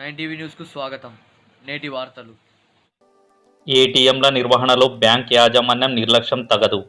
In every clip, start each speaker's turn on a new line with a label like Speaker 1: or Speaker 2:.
Speaker 1: Nine TV న్యూస్కు స్వాగతం. నేటి వార్తలు.
Speaker 2: ఏటీఎంల నిర్వహణలో బ్యాంక్ యాజమాన్యం నిర్లక్ష్యం తగదు.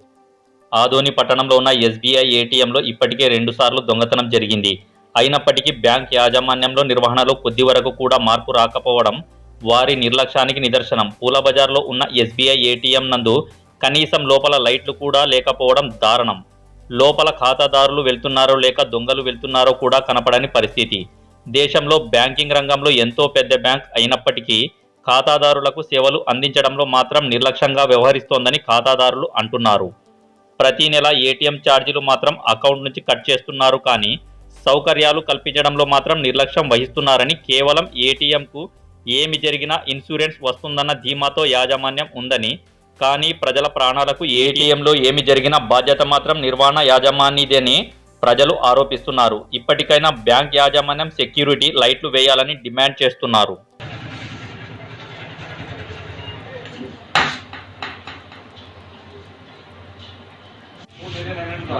Speaker 2: ఆదోని పట్టణంలో ఉన్న ఎస్బీఐ ఏటీఎంలో ఇప్పటికే రెండుసార్లు దొంగతనం జరిగింది. అయినప్పటికీ బ్యాంక్ యాజమాన్యంలో నిర్వహణలో కొద్ది వరకు కూడా మార్పు రాకపోవడం వారి నిర్లక్ష్యానికి నిదర్శనం. పూల బజార్లో ఉన్న ఎస్బీఐ ఏటీఎం నందు కనీసం లోపల లైట్లు కూడా లేకపోవడం దారుణం. లోపల ఖాతాదారులు వెళ్తున్నారో లేక దొంగలు వెళ్తున్నారో కూడా కనపడని పరిస్థితి. దేశంలో బ్యాంకింగ్ రంగంలో ఎంతో పెద్ద బ్యాంక్ అయినప్పటికీ ఖాతాదారులకు సేవలు అందించడంలో మాత్రం నిర్లక్ష్యంగా వ్యవహరిస్తోందని ఖాతాదారులు అంటున్నారు. ప్రతి నెల ఏటీఎం ఛార్జీలు మాత్రం అకౌంట్ నుంచి కట్ చేస్తున్నారు కానీ సౌకర్యాలు కల్పించడంలో మాత్రం నిర్లక్ష్యం వహిస్తున్నారని కేవలం ఏటీఎంకు ఏమి జరిగినా ఇన్సూరెన్స్ వస్తుందన్న ధీమాతో యాజమాన్యం ఉందని కానీ ప్రజల ప్రాణాలకు ఏటీఎంలో ఏమి జరిగినా బాధ్యత మాత్రం నిర్వహణ యాజమాన్యదని ప్రజలు ఆరోపిస్తున్నారు. ఇప్పటికైనా బ్యాంక్ యాజమాన్యం సెక్యూరిటీ లైట్లు వేయాలని డిమాండ్ చేస్తున్నారు.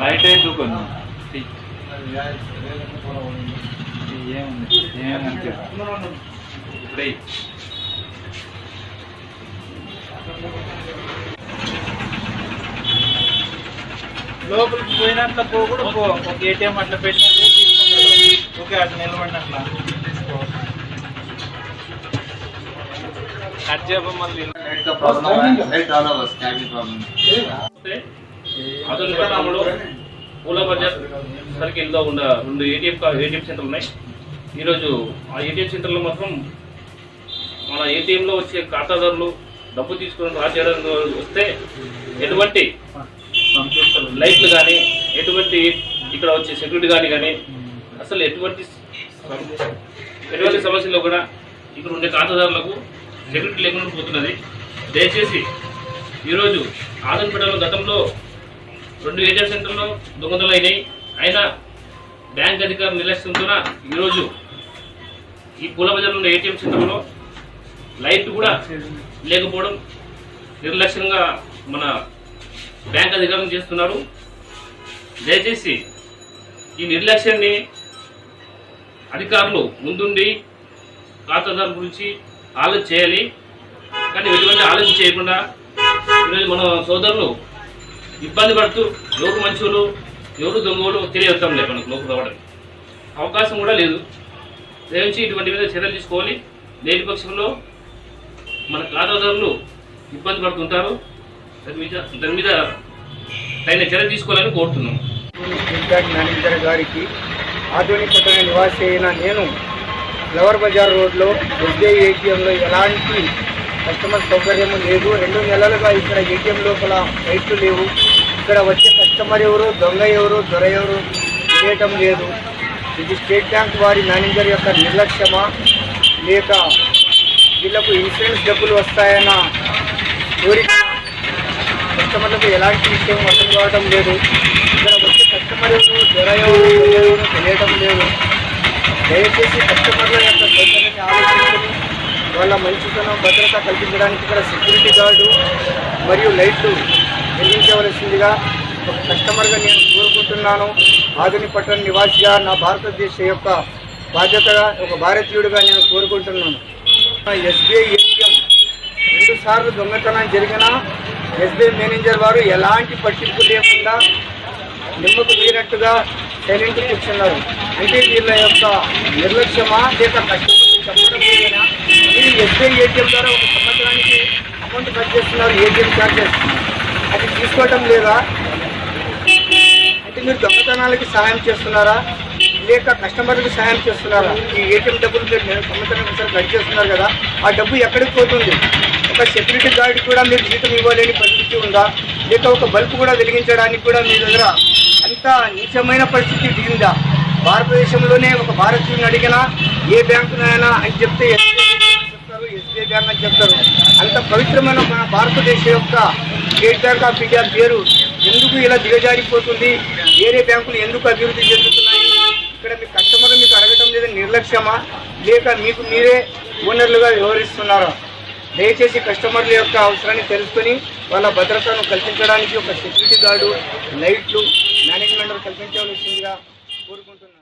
Speaker 3: లైట్ అయితే ఏముంది? లోపలికి పోయినట్లు కూడా పో. ఒక ఏటీఎం అట్లా పెట్టినట్టు తీసుకుంటాడు. ఓకే అటు నిలబడిన అట్లా. కట్ చేయబం మళ్ళీ.
Speaker 4: అతను పరిణామంలో పూల బజార్ సర్కిల్లో ఉన్న రెండు ఏటీఎం ఏటీఎం సెంటర్లు ఉన్నాయి. ఈరోజు ఆ ఏటీఎం సెంటర్లో మాత్రం మన ఏటీఎంలో వచ్చే ఖాతాదారులు డబ్బు తీసుకుని డ్రా వస్తే ఎటువంటి లైట్లు కానీ ఎటువంటి ఇక్కడ వచ్చే సెక్యూరిటీ గార్డ్ కానీ అసలు ఎటువంటి ఎటువంటి సమస్యలు కూడా ఇక్కడ ఉండే ఖాతాదారులకు సెక్యూరిటీ లేకుండా పోతున్నది. దయచేసి ఈరోజు ఆదంపేటలో గతంలో రెండు ఏటీఎం సెంటర్లో దొంగతనాలు అయినాయి. అయినా బ్యాంక్ అధికారులు నిర్లక్ష్యంతో ఈరోజు ఈ పూల బజార్లో ఉన్న ఏటీఎం సెంటర్లో లైట్ కూడా లేకపోవడం నిర్లక్ష్యంగా మన బ్యాంక్ అధికారులు చేస్తున్నారు. దయచేసి ఈ నిర్లక్ష్యాన్ని అధికారులు ముందుండి ఖాతాదారు గురించి ఆలోచన చేయాలి. కానీ ఎటువంటి ఆలోచన చేయకుండా ఈరోజు మన సోదరులు ఇబ్బంది పడుతూ ఎవరు మంచులు ఎవరు దొంగలు తెలియవటం లేదు మనకు లోపు రావడం. అవకాశం కూడా లేదు. దయచేసి ఇటువంటి మీద చర్యలు తీసుకోవాలి. లేని పక్షంలో మన ఖాతాదారులు ఇబ్బంది పడుతుంటారు. దాని మీద దాని మీద తగిన చర్య తీసుకోవాలని కోరుతున్నాం.
Speaker 5: మేనేజర్ గారికి ఆధునిక నివాసి అయిన నేను ఫ్లవర్ బజార్ రోడ్లో ఎస్బీఐ ఏటీఎంలో ఎలాంటి కస్టమర్ సౌకర్యం లేదు. రెండు నెలలుగా ఇక్కడ ఏటీఎం లోపల లైట్లు లేవు. ఇక్కడ వచ్చే కస్టమర్ ఎవరు దొంగ ఎవరు దొర ఎవరు చేయటం లేదు. ఇది స్టేట్ బ్యాంక్ వారి మేనేజర్ యొక్క నిర్లక్ష్యమా లేక వీళ్ళకు ఇన్సూరెన్స్ డబ్బులు వస్తాయన్న కోరిక కస్టమర్లకు ఎలాంటి విషయం అర్థం కావడం లేదు. ఇక్కడ వచ్చే కస్టమర్ ఎవరు ఎవరు దొంగ ఎవరు తెలియటం లేదు. దయచేసి కస్టమర్ల యొక్క సౌకర్యాన్ని ఆలోచించుకొని వాళ్ళ మంచితనం భద్రత కల్పించడానికి ఇక్కడ సెక్యూరిటీ గార్డు మరియు లైట్లు వెలిగించవలసిందిగా ఒక కస్టమర్గా నేను కోరుకుంటున్నాను. ఆధునిక పట్టణ నివాసిగా నా భారతదేశ యొక్క బాధ్యతగా ఒక భారతీయుడిగా నేను కోరుకుంటున్నాను. ఎస్బీఐ ఏటీఎం రెండుసార్లు దొంగతనం జరిగినా ఎస్బీఐ మేనేజర్ వారు ఎలాంటి పట్టింపు లేకుండా నిమ్మకు లేనట్టుగా సైలెంట్ కూర్చున్నారు. అంటే వీళ్ళ యొక్క నిర్లక్ష్యమా లేక కష్టపడి చెప్పడం ఎస్బీఐ ఏటీఎం ద్వారా ఒక సంవత్సరానికి అమౌంట్ కట్ చేస్తున్నారు ఏటీఎం ఛార్జెస్ అది తీసుకోవటం లేదా? అంటే మీరు దొంగతనాలకి సహాయం చేస్తున్నారా? లేక కస్టమర్లకు సహాయం చేస్తున్నారా? ఈ ఏటీఎం డబ్బులు మీరు సంవత్సరానికి ఒకసారి కట్ చేస్తున్నారు కదా ఆ డబ్బు ఎక్కడికి పోతుంది? ఒక సెక్యూరిటీ గార్డ్ కూడా మీరు జీతం ఇవ్వలేని పరిస్థితి ఉందా? లేక ఒక బల్బ్ కూడా వెలిగించడానికి కూడా మీ దగ్గర అంత నీచమైన పరిస్థితి దిగిందా భారతదేశంలోనే ఒక భారతీయుని అడిగినా ఏ బ్యాంకునైనా అని చెప్తే చెప్తారు ఎస్బీఐ బ్యాంక్ అని చెప్తారు. అంత పవిత్రమైన మన భారతదేశం యొక్క స్టేట్ బ్యాంక్ ఆఫ్ ఇండియా పేరు ఎందుకు ఇలా దిగజారిపోతుంది? వేరే బ్యాంకులు ఎందుకు అభివృద్ధి చెందుతున్నాయి? ఇక్కడ మీ కస్టమర్ మీకు అడగటం లేదా నిర్లక్ష్యమా? లేక మీకు మీరే ఓనర్లుగా వ్యవహరిస్తున్నారా? దయచేసి కస్టమర్ల యొక్క అవసరాన్ని తెలుసుకొని వాళ్ళ భద్రతను కల్పించడానికి ఒక సెక్యూరిటీ గార్డు లైట్లు మేనేజ్మెంట్ కల్పించవలసిందిగా కోరుకుంటున్నాను.